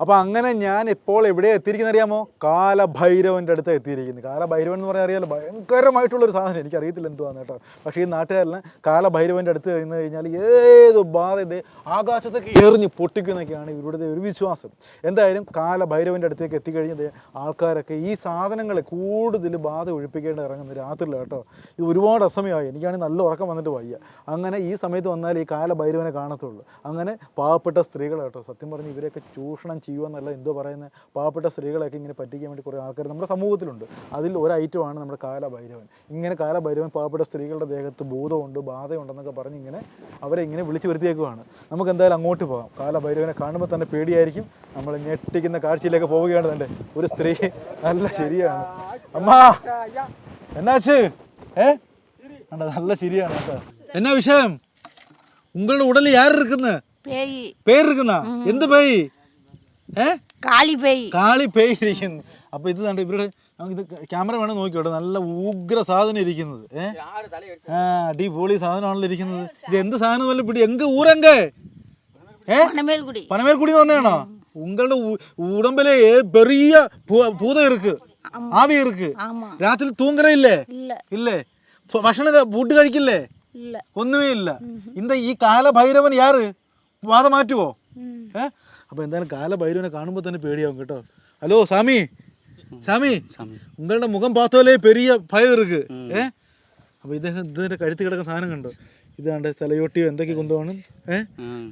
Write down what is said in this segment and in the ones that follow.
അപ്പോൾ അങ്ങനെ ഞാൻ ഇപ്പോൾ എവിടെ എത്തിയിരിക്കുന്നത് അറിയാമോ? കാലഭൈരവന്റെ അടുത്ത് എത്തിയിരിക്കുന്നത് കാലഭൈരവൻ എന്ന് പറഞ്ഞാൽ അറിയാലോ ഭയങ്കരമായിട്ടുള്ളൊരു സാധനം. എനിക്കറിയത്തില്ല എന്തുവാന്ന് കേട്ടോ. പക്ഷേ ഈ നാട്ടുകാരിൽ കാലഭൈരവന്റെ അടുത്ത് കഴിഞ്ഞ് കഴിഞ്ഞാൽ ഏത് ബാധ ഇത് ആകാശത്തേക്ക് എറിഞ്ഞ് പൊട്ടിക്കുന്നൊക്കെയാണ് ഇവരുടെ ഒരു വിശ്വാസം. എന്തായാലും കാലഭൈരവന്റെ അടുത്തേക്ക് എത്തിക്കഴിഞ്ഞത് ആൾക്കാരൊക്കെ ഈ സാധനങ്ങളെ കൂടുതൽ ബാധ ഒഴിപ്പിക്കേണ്ട ഇറങ്ങുന്നത് രാത്രിയിലാണ് കേട്ടോ. ഇത് ഒരുപാട് അസമയമായി. എനിക്കാണെങ്കിൽ നല്ല ഉറക്കം വന്നിട്ട് വയ്യ. അങ്ങനെ ഈ സമയത്ത് വന്നാൽ ഈ കാലഭൈരവനെ കാണത്തുള്ളൂ. അങ്ങനെ പാവപ്പെട്ട സ്ത്രീകൾ കേട്ടോ. സത്യം പറഞ്ഞ് ഇവരെയൊക്കെ ചൂഷണം ചെയ്യുക എന്നല്ല എന്തോ പറയുന്നത് പാവപ്പെട്ട സ്ത്രീകളെയൊക്കെ ഇങ്ങനെ പറ്റിക്കാൻ വേണ്ടി കുറേ ആൾക്കാർ നമ്മുടെ സമൂഹത്തിലുണ്ട്. അതിൽ ഒരു ഐറ്റമാണ് നമ്മുടെ കാലഭൈരവൻ. ഇങ്ങനെ കാലഭൈരവൻ പാവപ്പെട്ട സ്ത്രീകളുടെ ദേഹത്ത് ബോധമുണ്ട് ബാധയുണ്ടെന്നൊക്കെ പറഞ്ഞ് ഇങ്ങനെ അവരെ ഇങ്ങനെ വിളിച്ചു വരുത്തിയേക്കുവാണ്. നമുക്ക് എന്തായാലും അങ്ങോട്ട് പോകാം. കാലഭൈരവനെ കാണുമ്പോൾ തന്നെ പേടിയായിരിക്കും. നമ്മൾ ഞെട്ടിക്കുന്ന കാഴ്ചയിലേക്ക് പോവുകയാണ് തന്നെ. ഒരു സ്ത്രീ നല്ല ശരിയാണ്. അമ്മാ! എന്നാച്ച് ഏ? നല്ല ശരിയാണ് എന്നാ വിഷയം? ഉടലി உடல்ல யார் இருக்குன்னு பேய் കാളി പേയ് ഇരിക്കുന്നു അപ്പൊ ഇത് കണ്ട് ഇവരുടെ നമുക്ക് ഇത് ക്യാമറ വേണം നോക്കിയോട്ടെ നല്ല ഉഗ്ര സാധനം ഇരിക്കുന്നത് ഏ ആ അടിപൊളി സാധനമാണല്ലോ ഇരിക്കുന്നത് ഇത് എന്ത് സാധനം നല്ല പിടി എങ്ക ഊരങ്ക ഏ பனமேல்குடி പനമേൽക്കുടി വന്നേണോ ഉങ്ങളുടെ ഉ- ഉടമ്പിലെ பெரிய பூ- பூதம் இருக்கு ஆவி இருக்கு ஆமா രാത്രി തൂങ്ങറ ഇല്ലേ இல்ல ഇല്ലേ ഫ- ഭക്ഷണം ക- ഫുഡ് കഴിക്കില്ലേ இல்ல ഒന്നുമേ ഇല്ല ഇന്ത ഈ കാലഭൈരവൻ യാറ് വാദ മാറ്റുവോ ம். അപ്പോൾ എന്തായാലും കാലഭൈരവനെ കാണുമ്പോൾ തന്നെ പേടിയാവും കേട്ടോ. ഹലോ സാമി സാമി ഉങ്ങളുടെ മുഖം പാത്തോലേ പെരിയ ഭയം ഏ? അപ്പോൾ ഇദ്ദേഹം ഇതിന്റെ കഴുത്തി കിടക്കുന്ന സാധനം കണ്ടോ? ഇതാണ്ട് തലയോട്ടിയോ എന്തൊക്കെ കൊണ്ടുപോകണം ഏ?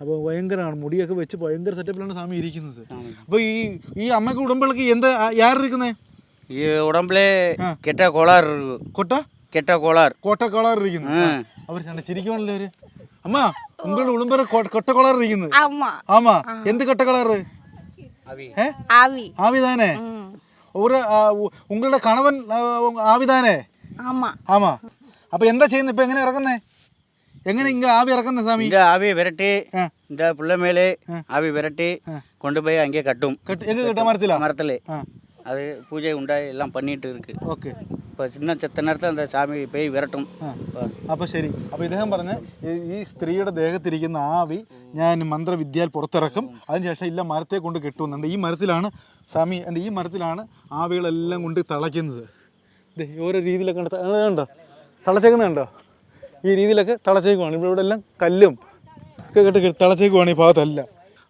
അപ്പോൾ ഭയങ്കരമാണ്. മുടിയൊക്കെ വെച്ച് ഭയങ്കര സെറ്റപ്പിലാണ് സ്വാമി ഇരിക്കുന്നത്. അപ്പോൾ ഈ ഈ അമ്മയ്ക്ക് ഉടമ്പിളക്ക് എന്താ യാരിരിക്കുന്നേ? ഈ ഉടമ്പിലെ കെട്ട കോളാർ കൊട്ട? കെട്ട കോളാർ. കോട്ട കോളാർ ഇരിക്കുന്നു അവർ ചിരിക്കുവാണല്ലോ അവർ? അമ്മ ഉങ്ങളുടെ ഉടുമ്പറ കൊട്ടക്കോളാർ ഇരിക്കുന്നത് ஆமா ആമാ എന്ത് കൊട്ടക്കോളാറ് ഏ ஆவி ആവിതാനെ ம். ഒരു ആ, ഉ- ഉങ്ങളുടെ കണവൻ ആ, ആവിതാനെ ஆமா ആമാ അപ്പൊ എന്താ ചെയ്യുന്നത് ഇപ്പൊ എങ്ങനെ ഇറങ്ങുന്നേ എങ്ങനെ ഇങ്ങ ആവി ഇറക്കുന്നേ സ്വാമി இந்த ஆவி விரட்டி ஆ. இந்த புள்ள மேலே ஆவி விரட்டி கொண்டு போய் அங்கே கட்டும் കെട്ട് എങ്ങ് കിട്ടാൻ മരത്തിലാ மரத்துல ആ அது பூஜை உண்டாய் எல்லாம் பண்ணிட்டு இருக்கு ഓക്കെ ഇപ്പോൾ ചിന്ന ചെത്തനടുത്ത് എന്താ സ്വാമി പേയ് വിരട്ടും. അപ്പോൾ ശരി. അപ്പോൾ ഇദ്ദേഹം പറഞ്ഞ് ഈ സ്ത്രീയുടെ ദേഹത്തിരിക്കുന്ന ആവി ഞാൻ മന്ത്രവിദ്യയിൽ പുറത്തിറക്കും. അതിനുശേഷം ഇല്ല മരത്തെ കൊണ്ട് കെട്ടുന്നുണ്ട് ഈ മരത്തിലാണ് സ്വാമി എന്റെ ഈ മരത്തിലാണ് ആവികളെല്ലാം കൊണ്ട് തളയ്ക്കുന്നത്. ഓരോ രീതിയിലൊക്കെ കണ്ടോ? തളച്ചേക്കുന്നുണ്ടോ ഈ രീതിയിലൊക്കെ തളച്ചേക്കുവാണ്. ഇവിടെ ഇവിടെ എല്ലാം കല്ലും ഒക്കെ കെട്ടി തളച്ചേക്കുവാണ് ഈ ഭാഗത്തല്ല.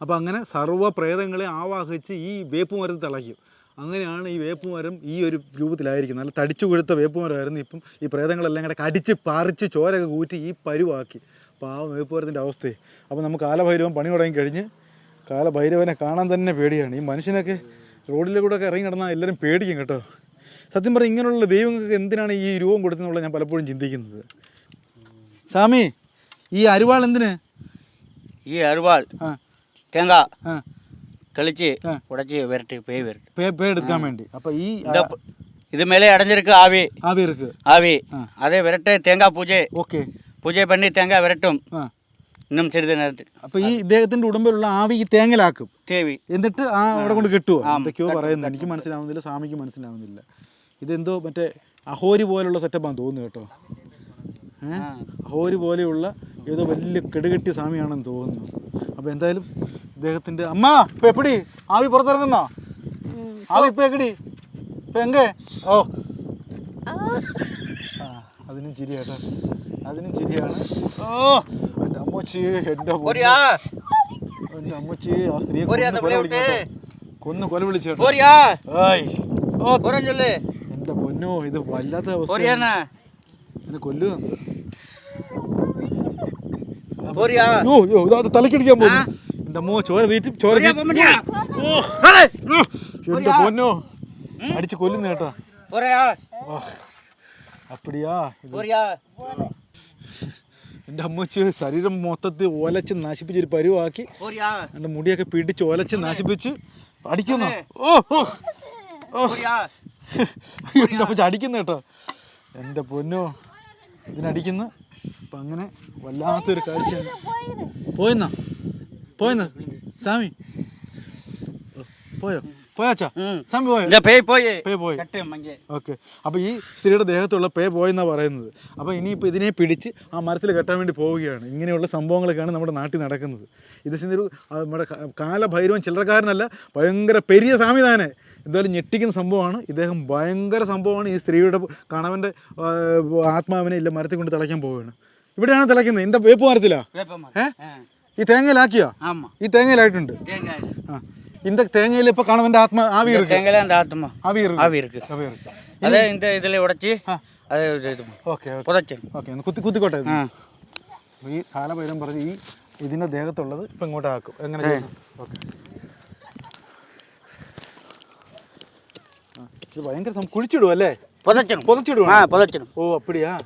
അപ്പോൾ അങ്ങനെ സർവ പ്രേതങ്ങളെ ആവാഹിച്ച് ഈ വേപ്പ് മരത്തിൽ തളയ്ക്കും. അങ്ങനെയാണ് ഈ വേപ്പുമരം ഈ ഒരു രൂപത്തിലായിരിക്കുന്നത്. നല്ല തടിച്ചു കൊടുത്ത വേപ്പുമരമായിരുന്നു ഇപ്പം. ഈ പ്രേതങ്ങളെല്ലാം കൂടെ കടിച്ച് പറിച്ച് ചോരൊക്കെ കൂറ്റി ഈ പരുവാക്കി. പാവം വേപ്പുമരത്തിന്റെ അവസ്ഥയെ. അപ്പോൾ നമുക്ക് കാലഭൈരവൻ പണി തുടങ്ങി കഴിഞ്ഞ് കാലഭൈരവനെ കാണാൻ തന്നെ പേടിയാണ്. ഈ മനുഷ്യനൊക്കെ റോഡിലൂടെ ഒക്കെ ഇറങ്ങി കിടന്നാൽ എല്ലാവരും പേടിക്കും കേട്ടോ. സത്യം പറഞ്ഞാൽ ഇങ്ങനെയുള്ള ദൈവങ്ങൾക്ക് എന്തിനാണ് ഈ രൂപം കൊടുത്തെന്നുള്ളത് ഞാൻ പലപ്പോഴും ചിന്തിക്കുന്നത്. സ്വാമി ഈ അരുവാൾ എന്തിന്? ഈ അരുവാൾ തേങ്ങ. കളിച്ച് ഉടച്ച് വരട്ട് പേ വരട്ട്. പേ പേ എടുക്കാൻ വേണ്ടി. അപ്പൊ ഈ ഇത് മേലെ അടഞ്ഞിരിക്ക ആവി. ആവി ഇരിക്ക இருக்கு ஆவி அதே விரட்டு പൂജ. பூஜை ഓക്കെ. പൂജ பண்ணி തേങ്ങ വരട്ടും. ഇന്നും இன்னுം சிறிது അപ്പൊ അപ്പോൾ ഈ ഇദ്ദേഹത്തിന്റെ ഉടമ്പിലുള്ള ആവി ഈ തേങ്ങലാക്കും. തേവി. എന്നിട്ട് ആ അവിടെ കൊണ്ട് കിട്ടുവോ? പറയുന്നത് എനിക്ക് മനസ്സിലാവുന്നില്ല സ്വാമിക്ക് മനസ്സിലാവുന്നില്ല. ഇതെന്തോ മറ്റേ അഹോരി പോലുള്ള സെറ്റപ്പാണ് തോന്നുന്നു കേട്ടോ. ഹോര് പോലെയുള്ള ഏതോ വലിയ കെടുകെട്ടി സ്വാമിയാണെന്ന് തോന്നുന്നു. അപ്പോൾ എന്തായാലും ഇദ്ദേഹത്തിന്റെ അമ്മ ഇപ്പം എപ്പടി? ആവി പുറത്തിറങ്ങുന്നോ? ആവി ഇപ്പം എക്കടി ഇപ്പം എങ്കേ ഓ. ആ. അതിനും ചിരിയാട്ടോ. അതിനും ചിരിയാണ്. ഓ എന്റെ അമ്മച്ചി എന്റെ എന്റെ അമ്മച്ചി ആ സ്ത്രീയെ കൊന്നു കൊല വിളിച്ചേട്ടോ ഓ എന്റെ പൊന്നോ ഇത് വല്ലാത്ത അവസ്ഥ എന്നെ കൊല്ലുക. യോ യോ ഇതാ തലക്കടിക്കാൻ പോകും എന്റെ അമ്മോ ചോര തീറ്റി ചോര എന്റെ പൊന്നോ. അടിച്ച് കൊല്ലുന്ന കേട്ടാ. അപ്പടിയാ. എന്റെ അമ്മച്ചി ശരീരം മൊത്തത്തിൽ ഓലച്ച് നശിപ്പിച്ച് ഒരു പരുവാക്കി. എന്റെ മുടിയൊക്കെ പിടിച്ച് ഓലച്ച് നശിപ്പിച്ച് അടിക്കുന്നു. ഓ ഓ ഓ. എന്റെ അമ്മച്ചി അടിക്കുന്ന കേട്ടോ. എന്റെ പൊന്നോ. ഇതിനടിക്കുന്നു അപ്പം അങ്ങനെ വല്ലാത്തൊരു കാഴ്ച പോയിന്നാ? പോയിന്ന്? സ്വാമി? പോയോ? പോയാച്ചാ പേ പേ പോയി? ഓക്കെ. അപ്പോൾ ഈ സ്ത്രീയുടെ ദേഹത്തുള്ള പേ പോയെന്നാ പറയുന്നത്. അപ്പൊ ഇനിയിപ്പോ ഇതിനെ പിടിച്ച് ആ മരത്തിൽ കെട്ടാൻ വേണ്ടി പോവുകയാണ്. ഇങ്ങനെയുള്ള സംഭവങ്ങളൊക്കെയാണ് നമ്മുടെ നാട്ടിൽ നടക്കുന്നത്. ഇത് നമ്മുടെ നമ്മുടെ കാലഭൈരവൻ ചില്ലറക്കാരനല്ല ഭയങ്കര പെരിയ സ്വാമി എന്തായാലും ഞെട്ടിക്കുന്ന സംഭവമാണ്. ഇദ്ദേഹം ഭയങ്കര സംഭവമാണ് ഈ സ്ത്രീയുടെ കണവന്റെ ആത്മാവിനെ ഇല്ല മരത്തിൽ കൊണ്ട് തിളയ്ക്കാൻ പോവുകയാണ്. ഇവിടെയാണ് തിളയ്ക്കുന്നത്? എന്താ വേപ്പ് മരത്തില? ഈ തേങ്ങയിലാക്കിയോ? ഈ തേങ്ങയിലായിട്ടുണ്ട്. ഇന്റെ തേങ്ങയിൽ ഇപ്പൊ இப்ப ആത്മ ആവി കുത്തിക്കോട്ടെ ഈ കാലഭൈരം പറഞ്ഞ് ഈ ഇതിന്റെ ദേഹത്തുള്ളത് ഇപ്പൊ ഇങ്ങോട്ട് ആക്കും എങ്ങനെ ഓക്കെ. സം- കുഴിച്ചിടും അല്ലേ? പുതച്ചിടും. പുതച്ചിടുവാണ് ആ പുതച്ചിടും. ഓ അപ്പടിയാ?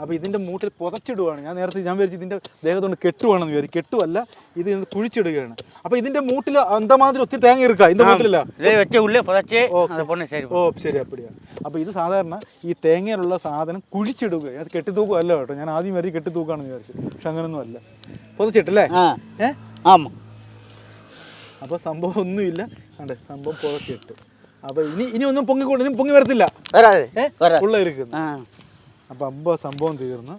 അപ്പോൾ ഇതിന്റെ മൂട്ടിൽ പുതച്ചിടുവാണ്. ഞാൻ നേരത്തെ ഞാൻ വിചാരിച്ചു ഇതിന്റെ ദേഹത്തോണ്ട് കെട്ടുവാണെന്ന് വിചാരിച്ചു. കെട്ടുവല്ല ഇത് ഇതിന് കുഴിച്ചിടുകയാണ്. അപ്പൊ ഇതിന്റെ മൂട്ടിൽ അന്തമാതിരി ഒത്തിരി തേങ്ങ ഇരിക്കാം ഇതിന്റെ മൂട്ടിലല്ല? ഓ ശരി അപ്പടിയാ. അപ്പൊ ഇത് സാധാരണ ഈ തേങ്ങയിലുള്ള സാധനം കുഴിച്ചിടുക. അത് കെട്ടിത്തൂക്കമല്ല കേട്ടോ. ഞാൻ ആദ്യം വരെ കെട്ടിത്തൂക്കാണെന്ന് വിചാരിച്ചു. പക്ഷെ അങ്ങനൊന്നും അല്ല. പുതച്ചിട്ടല്ലേ? ഏ? ആമാ. അപ്പോൾ സംഭവം ഒന്നുമില്ല. കണ്ടേ സംഭവം പുതച്ചിട്ട്. അപ്പോൾ ഇനി ഇനി ഒന്നും പൊങ്ങിക്കൊണ്ട് ഇനി പൊങ്ങി വരത്തില്ല വരാതെ ഏ വരാ ഉള്ള ഇരിക്കുന്നു ആ അപ്പോൾ അമ്പ സംഭവം തീർന്നു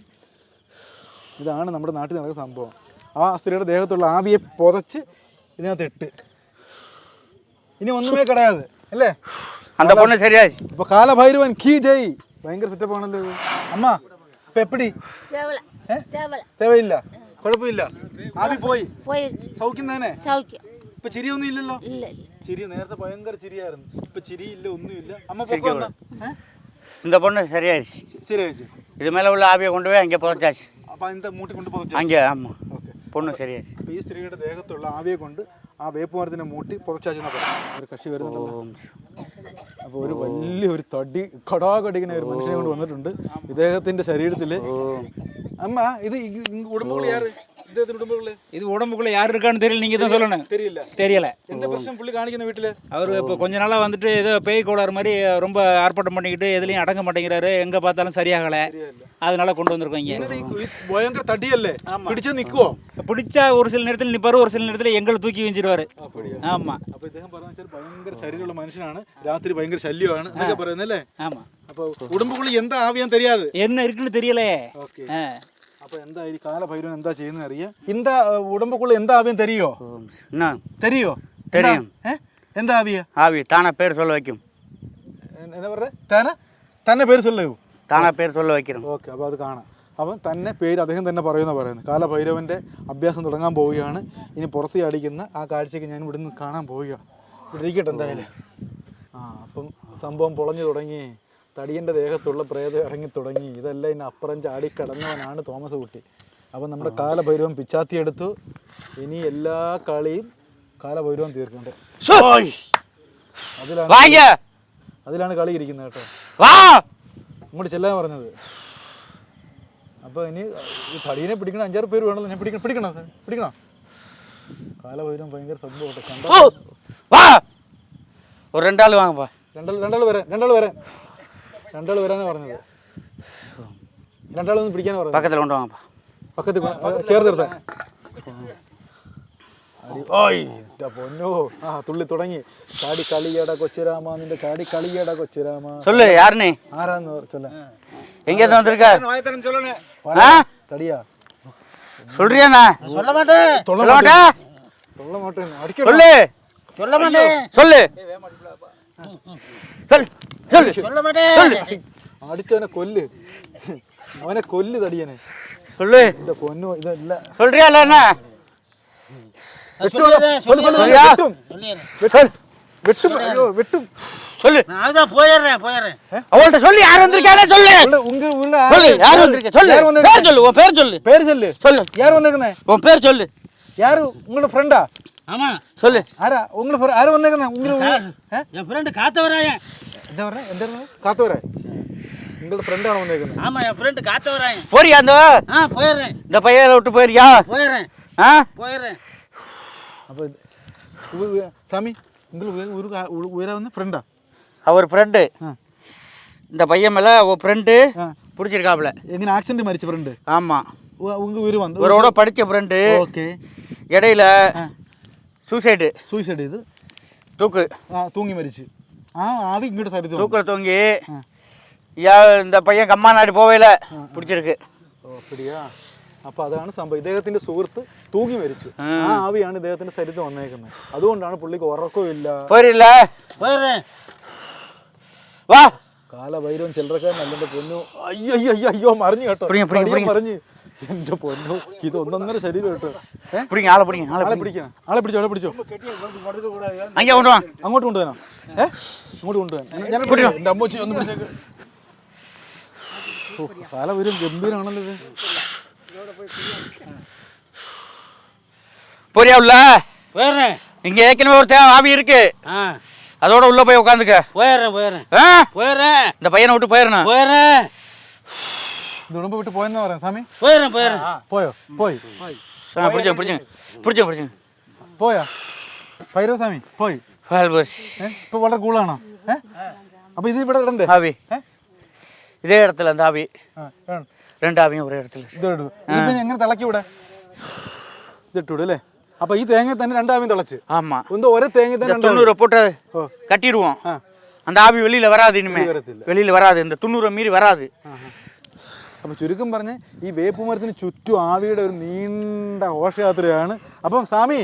ഇതാണ് നമ്മുടെ നാട്ടിൽ നടക്കുന്ന സംഭവം ആ സ്ത്രീയുടെ ദേഹത്തുള്ള ആവിയെ പുതച്ച് ഇതിനകത്ത് ഇട്ട് ഇനി ഒന്നുമേ കിടയാതെ അല്ലേ அந்த பொண்ணு சரியாச்சு ഇപ്പൊ കാലഭൈരവൻ കീ ജയ് ഭയങ്കര സെറ്റപ്പ് ആണല്ലോ ഇത് അമ്മ ഇപ്പൊ എപ്പടി தேவலை ഏ? தேவலை തേവയില്ല കുഴപ്പമില്ല ആവി പോയി போயிடுச்சு സൗഖ്യം തന്നെ சௌக்கியம் ഇപ്പൊ ചിരിയൊന്നും ഇല്ലല്ലോ இல்லை இல்லை ചിരി നേരത്തെ ഭയങ്കര ചിരിയായിരുന്നു ഇപ്പൊ ചിരിയില്ല ഒന്നുമില്ല അമ്മ പൊക്കോ എന്നാ. ഏ? இந்த பொண்ணு சரியாயிடுச்சு ശരി ചേച്ചി இது மேலே உள்ள ஆவியை கொண்டு போய் அங்கே புதைச்சாச்சு അപ്പൊ അതിന്റെ മൂട്ടി കൊണ്ട് പുതച്ചു அங்கே ஆமாம் ഓക്കെ பொண்ணு சரியாச்சு അപ്പൊ ഈ സ്ത്രീയുടെ ദേഹത്തുള്ള ആവിയെ കൊണ്ട് ആ വേപ്പുമരത്തിനെ മൂട്ടി പുതച്ചാച്ചെന്നാ പറയാം ഒരു കക്ഷി വരുന്നുണ്ടല്ലോ ஓம் അപ്പോൾ ഒരു വലിയ ഒരു തടി കടാകടിക്കുന്ന ഒരു മനുഷ്യനെ കൊണ്ട് വന്നിട്ടുണ്ട് ഇദ്ദേഹത്തിന്റെ ശരീരത്തിൽ അമ്മ ഇത് ഉടമ്പുകൾ യാറ് ഇദ്ദേഹത്തിന്റെ ഉടമ്പുകള് இது உடம்புக்குள்ள? யாரு இருக்கான்னு தெரியல நீங்க தான் சொல்லணும். தெரியல. தெரியல. எந்த பிரச்சனை புள்ளி காணிக்கணும் வீட்டுல? அவரு இப்போ கொஞ்ச நாளா வந்துட்டு ஏதோ பேய் கோளாறு மாதிரி ரொம்ப ஆர்ப்பாட்டம் பண்ணிக்கிட்டு எதுலயும் அடங்க மாட்டேங்கிறாரு. எங்க பார்த்தாலும் சரியாகல. அதனால கொண்டு வந்திருக்கோம் இங்க. பயங்கர தடியல்ல? பிடிச்சா நிக்குவோம் பிடிச்சா ஒரு சில நேரத்தில் நிப்பாரு ஒரு சில நேரத்துல எங்களை தூக்கி வீஞ்சிருவாரு. ஆமா. அப்ப ഇദ്ദേഹം പറഞ്ഞ വെച്ചാൽ ഭയങ്കര ശരീരമുള്ള മനുഷ്യനാണ് രാത്രി ഭയങ്കര ശല്യമാണ്. എന്നൊക്കെ പറയുന്നല്ലേ ആമാ അപ്പൊ ഉടുമ്പുള്ളി എന്താ ആവിയാൻ തരിയാതെ എന്നാ ഇരിക്കണു ஆ. അപ്പൊ എന്താ ഈ കാലഭൈരവൻ എന്താ ചെയ്യുന്നത് അറിയാം ഇന്ത ഉടമ്പുക്കുള്ള എന്താ ആവിയാൻ തെരിയോ ஓம் என்ன തെരിയോ தெரியும். ഏ എന്താ ആവിയ ஆவி தானா பேர் சொல்ல வைக்கும் എന്താ പറയുക താന തന്നെ പേര് சொல்லൂ தானா பேர் சொல்ல வைக்கிறோம் ഓക്കെ അപ്പോൾ അത് കാണാം അപ്പം തന്നെ പേര് അദ്ദേഹം തന്നെ പറയുന്ന പറയുന്നത് കാലഭൈരവൻ്റെ അഭ്യാസം തുടങ്ങാൻ പോവുകയാണ് ഇനി പുറത്ത് അടിക്കുന്ന ആ കാഴ്ചയ്ക്ക് ഞാൻ ഇവിടുന്ന് കാണാൻ പോവുകയാണ് ഇവിടെ ഇരിക്കട്ടെ എന്തായാലും ആ അപ്പം സംഭവം പൊളഞ്ഞു തുടങ്ങി തടിയന്റെ ദേഹത്തുള്ള പ്രേതം ഇറങ്ങി തുടങ്ങി. ഇതെല്ലാം ഇതിനപ്പുറം ചാടി കടന്നവനാണ് തോമസ് കുട്ടി. അപ്പം നമ്മുടെ കാലഭൈരവം പിച്ചാത്തി എടുത്തു. ഇനി എല്ലാ കളിയും കാലഭൈരവം തീർക്കുന്നുണ്ട്. അതിലാണ് അതിലാണ് കളി ഇരിക്കുന്നത് കേട്ടോ. ഇങ്ങോട്ട് ചെല്ലാൻ പറഞ്ഞത്. അപ്പോൾ ഇനി ഈ തടീനെ പിടിക്കണം അഞ്ചാറ് പേര് വേണമല്ലോ. ഞാൻ പിടിക്കണം പിടിക്കണം? പിടിക്കണം? കാലഭൈരവം ഭയങ്കര സംഭവം കണ്ടോ? രണ്ടാൾ വാങ്ങുമ്പോ രണ്ടാൾ രണ്ടാൾ വരാൻ രണ്ടാൾ വരാൻ. രണ്ടാൾ വരാനാ പറഞ്ഞത് രണ്ടാളൊന്നും പിടിക്കാനാ പറഞ്ഞത് பக்கத்தில் கொண்டு வாங்கப்பா പക്കത്ത് കൊ- ആ, ചേർത്ത് നിർത്താൻ അടി- ഓയ് എൻ്റെ പൊന്നോ ആ തുള്ളി തുടങ്ങി ചാടി കളിയട കൊച്ചുരാമ നിന്റെ ചാടി കളിയട കൊച്ചുരാമ சொல்லு யார் நீ ആരാന്ന് ചൊല്ല எங்கேருந்து வந்திருக்க வாயத்தரன் சொல்லணும் ஆ തടിയാ சொல்றியாண்ணா சொல்ல மாட்டேன் தொல்ல சொல்ல மாட்டேன் തൊള്ള മാട്ടേ അടിക്കോ சொல்லு சொல்ல மாட்டேன் சொல்லு சொல் அடிச்சவனை கொல்லு. அவனை கொல்லு தடியனை. சொல்லு. இந்த பொண்ணு இது சொல்றியா இல்ல என்ன? வெட்டும். வெட்டும். ஐயோ சொல்லு. நான் போயிடுறேன் போயிடுறேன். அவள்கிட்ட சொல்லு. யார் வந்திருக்கானே சொல்லு. உங்க உள்ள சொல்லு. யார் சொல்லு. யார் வந்து பேர் சொல்லு. உன் பேர் சொல்லு. பேர் சொல்லு. சொல்லு. யார் வந்திருக்கனே உன் பேர் சொல்லு. யாரு? உங்களோட ஃப்ரெண்டா ஆமா. சொல்லு. ஆரா உங்களுக்கு ஆறு வந்தாங்கண்ணா. உங்களுக்கு என் ஃப்ரெண்டு காத்தவராயன். எந்த வர்றேன் எந்த காத்தவராய். உங்களோட ஃப்ரெண்ட் அவன் வந்திருக்கேன் ஆமா என் ஃப்ரெண்டு காத்தவராயன். போறியா அந்த ஆ போயிடுறேன். இந்த பையனை விட்டு போயிடுறியா போயிடுறேன். ஆ? போயிடுறேன். அப்போ சாமி உங்களுக்கு உரு உயிரை வந்து ஃப்ரெண்டா அவர் ஃப்ரெண்டு இந்த பையன் மேலே உன் ஃப்ரெண்டு பிடிச்சிருக்காப்புல. எங்கள் ஆக்சிடென்ட் மறிச்ச ஃப்ரெண்டு ஆமாம் உங்கள் உயிர் வந்து இவரோட படித்த ஃப்ரெண்டு ஓகே. இடையில സൂസൈഡ് സൂയിസൈഡ് ചെയ്ത് തൂക്ക്. തൂങ്ങി മരിച്ചു. ആ ആവി ഇങ്ങോട്ട് സൈഡ് தூக்கில் തൂങ്ങി. ஐயா இந்த പയ്യൻ கம்மா நாடு போவையில் ഓ അപ്പടിയാ. അപ്പൊ അതാണ് സംഭവം. ഇദ്ദേഹത്തിന്റെ സുഹൃത്ത് തൂങ്ങി മരിച്ചു. ആ. ആവിയാണ് ഇദ്ദേഹത്തിന്റെ ശരീരത്തിൽ വന്നേക്കുന്നത്. അതുകൊണ്ടാണ് പുള്ളിക്ക് ഉറക്കമില്ല போயிடல போயிடுறேன் வா കാലഭൈരവും ചില്ലറക്കാരൻ അല്ലെന്റെ പൊന്നു. അയ്യോ അയ്യോ അയ്യോ മറിഞ്ഞു കേട്ടോ. പിടിങ്ങ്, പിടിങ്ങ്, പിടിങ്ങ്. മറിഞ്ഞു. എന്റെ പൊന്നു ഇത് ഒന്നൊന്നര ശരീരം കേട്ടോ ഏ பிடிங்க ஆளை பிடிங்க ஆளை ആളെ பிடிங்க പിടിക്കണം ആളെ പിടിച്ചോ ആളെ പിടിച്ചോ அங்கே கொண்டு வாங்க അങ്ങോട്ട് കൊണ്ടുപോകാനോ ഏ അങ്ങോട്ട് കൊണ്ടുപോകാൻ ഞാൻ പിടിച്ചോ എന്റെ അമ്മച്ചി ഒന്ന് പിടിച്ചേക്ക് ഓ, കാലഭൈരവൻ ഗംഭീരാണല്ലോ ഇത് போறியா உள்ள போயிடுறேன் இங்க ஏற்கனவே ஒரு தேவை ஆவி இருக்கு ஆ அதோட உள்ள போய் உட்காந்துக்க போயிடுறேன் போயிடுறேன் ஆ? போயிடுறேன் இந்த பையனை விட்டு போயிடணும் போயிடுறேன் ഇത് ഉടമ്പ് വിട്ട് പോയെന്നാ പറയാം സ്വാമി போயிடுறேன் போயிடுறேன் പോയോ പോയി பிடிச்ச பிடிச்சுங்க பிடிச்ச பிடிச்சுங்க പോയാ ഭൈരവ സ്വാമി പോയി பால் பஸ் ഏ ഇപ്പൊ വളരെ കൂളാണോ ഏ അപ്പൊ ഇത് ഇവിടെ ഇടണ്ടേ ஆவி ഏ இதே இடத்துல அந்த ஆவி ആ, വേണം. ரெண்டு ஆவியும் ഒരേ இடத்துல ഇത് ഇടൂ ഇതിപ്പോ ഞാൻ എങ്ങനെ തിളക്കി ഇവിടെ ഇതിട്ടൂടെ അല്ലേ അപ്പൊ ഈ തേങ്ങ തന്നെ രണ്ടാമയും തിളച്ച് ஆமா എന്തോ ഒരേ തേങ്ങ இந்த തന്നെ രണ്ടാമയും துண்ணூறை போட்டு ஓ. கட்டிடுவோம் ஆ. அந்த ஆவி வெளியில வராது இனிமே வெளிய வரதில்ல. வெளியில வராது இந்த துண்ணூறை மீறி வராது അപ്പോൾ ചുരുക്കം പറഞ്ഞ് ഈ വേപ്പ് മരത്തിന് ചുറ്റും ആവിയുടെ ഒരു നീണ്ട ഘോഷയാത്രയാണ്. അപ്പം സ്വാമി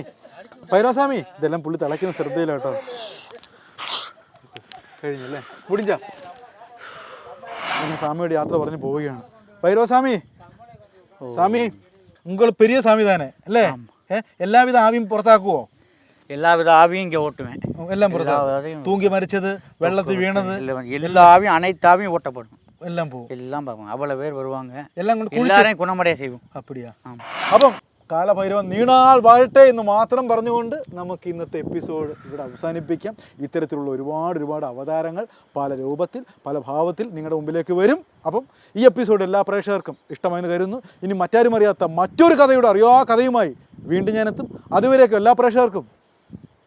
പൈരോസ്വാമി ഇതെല്ലാം പുള്ളി തിളയ്ക്കുന്ന ശ്രദ്ധയില്ല കേട്ടോ കഴിഞ്ഞല്ലേ മുടിഞ്ച സ്വാമിയുടെ യാത്ര പറഞ്ഞ് പോവുകയാണ്. പൈരോസ്വാമി സ്വാമി നിങ്ങൾ പെരിയ സ്വാമി തന്നെ അല്ലേ? എല്ലാവിധ ആവിയും പുറത്താക്കുവോ? എല്ലാവിധ ആവിയും ഓട്ടുമേ എല്ലാം പുറത്താക്കും തൂങ്ങി മരിച്ചത് വെള്ളത്തിൽ വീണത് എല്ലാ ആവിയും അനൈത്താവിയും ഓട്ടപ്പെടും. ஆவியும் ஓட்டப்படும் എല്ലാം പോവും எல்லாம் பார்ப்போம் அவ்வளவு பேர் வருவாங்க എല്ലാം കൊണ്ട് കുളിച്ച് எல்லாரையும் குணமடைய செய்வோம் അപ്പടിയാ ஆமா അപ്പം കാലഭൈരവൻ നീണാൾ വാഴട്ടെ എന്ന് മാത്രം പറഞ്ഞുകൊണ്ട് നമുക്ക് ഇന്നത്തെ എപ്പിസോഡ് ഇവിടെ അവസാനിപ്പിക്കാം ഇത്തരത്തിലുള്ള ഒരുപാട് ഒരുപാട് അവതാരങ്ങൾ പല രൂപത്തിൽ പല ഭാവത്തിൽ നിങ്ങളുടെ മുമ്പിലേക്ക് വരും അപ്പം ഈ എപ്പിസോഡ് എല്ലാ പ്രേക്ഷകർക്കും ഇഷ്ടമായെന്ന് കരുതുന്നു ഇനി മറ്റാരും അറിയാത്ത മറ്റൊരു കഥയുടെ അറിയാ കഥയുമായി വീണ്ടും ഞാനെത്തും അതുവരെയൊക്കെ എല്ലാ പ്രേക്ഷകർക്കും